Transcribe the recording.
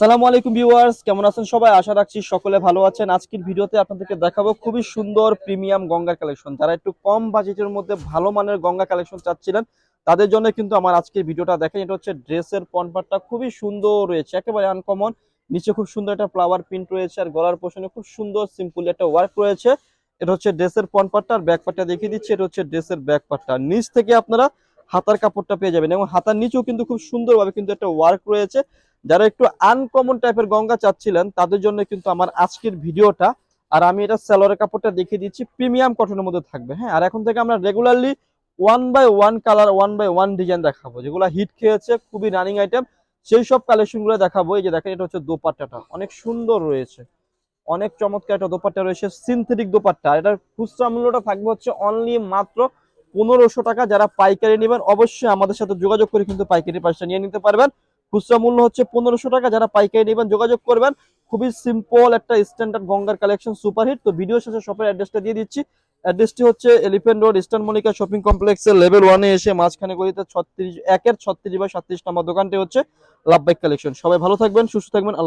সালামু আলাইকুম ভিউয়ার্স, কেমন আছেন সবাই? আশা রাখছি সকলে ভালো আছেন। আজকের ভিডিওতে আপনাদেরকে দেখাবো খুবই সুন্দর প্রিমিয়াম গঙ্গার কালেকশন। যারা একটু কম বাজেটের মধ্যে ভালো মানের গঙ্গা কালেকশন চাচ্ছিলেন, তাদের জন্য কিন্তু আমার আজকের ভিডিওটা দেখেন। এটা হচ্ছে ড্রেসের পনপাটটা খুবই সুন্দর রয়েছে, একেবারে আনকমন নিচে খুব সুন্দর একটা ফ্লাওয়ার প্রিন্ট রয়েছে আর গলার পোষণে খুব সুন্দর সিম্পল একটা ওয়ার্ক রয়েছে। এটা হচ্ছে ড্রেসের পনপাটটা আর ব্যাক পার্টটা দেখিয়ে দিচ্ছি, এটা হচ্ছে ড্রেসের ব্যাক পার্টটা নিচ থেকে আপনারা হাতার কাপড়টা পেয়ে যাবেন এবং হাতার নিচেও কিন্তু খুব সুন্দরভাবে কিন্তু একটা ওয়ার্ক রয়েছে। যারা একটু আনকমন টাইপের গঙ্গা চাচ্ছিলেন, তাদের জন্য কিন্তু আমার আজকের ভিডিওটা। আর আমি এটা সেলরের কাপড়টা দেখিয়ে দিচ্ছি প্রিমিয়াম কটনের মধ্যে থাকবে হ্যাঁ? আর এখন থেকে আমরা regularly one by one colour one by one design দেখাবো। যেগুলো হিট খেয়েছে, খুবই রানিং আইটেম সেই সব কালেকশনগুলো দেখাবো। এই যে দেখেন, এটা হচ্ছে দোপাট্টাটা। অনেক সুন্দর রয়েছে। অনেক চমৎকার একটা দোপাট্টা রয়েছে সিনথেটিক দোপাট্টা। এটার খুচরা মূল্যটা থাকবে হচ্ছে অনলি মাত্র পনেরোশো টাকা। যারা পাইকারি নেবেন, অবশ্যই আমাদের সাথে যোগাযোগ করে কিন্তু পাইকারি প্রাইসটা নিয়ে নিতে পারবেন। খুচরা মূল্য হচ্ছে পনেরোশো টাকা। যারা পাইকারি নেবেন, যোগাযোগ করবেন। খুবই সিম্পল একটা স্ট্যান্ডার্ড গঙ্গার কালেকশন সুপারহিট তো ভিডিও শেষে শপের অ্যাড্রেসটা দিয়ে দিচ্ছি। অ্যাড্রেসটি হচ্ছে elephant road eastern Monica shopping কমপ্লেক্সের লেভেল ওয়ানে এসে মাঝখানে গলিতে ছত্রিশ, একের ছত্রিশ বা সাতত্রিশ নম্বর দোকানটি হচ্ছে লাভবাইক কালেকশন সবাই ভালো থাকবেন, সুস্থ থাকবেন, আল্লাহ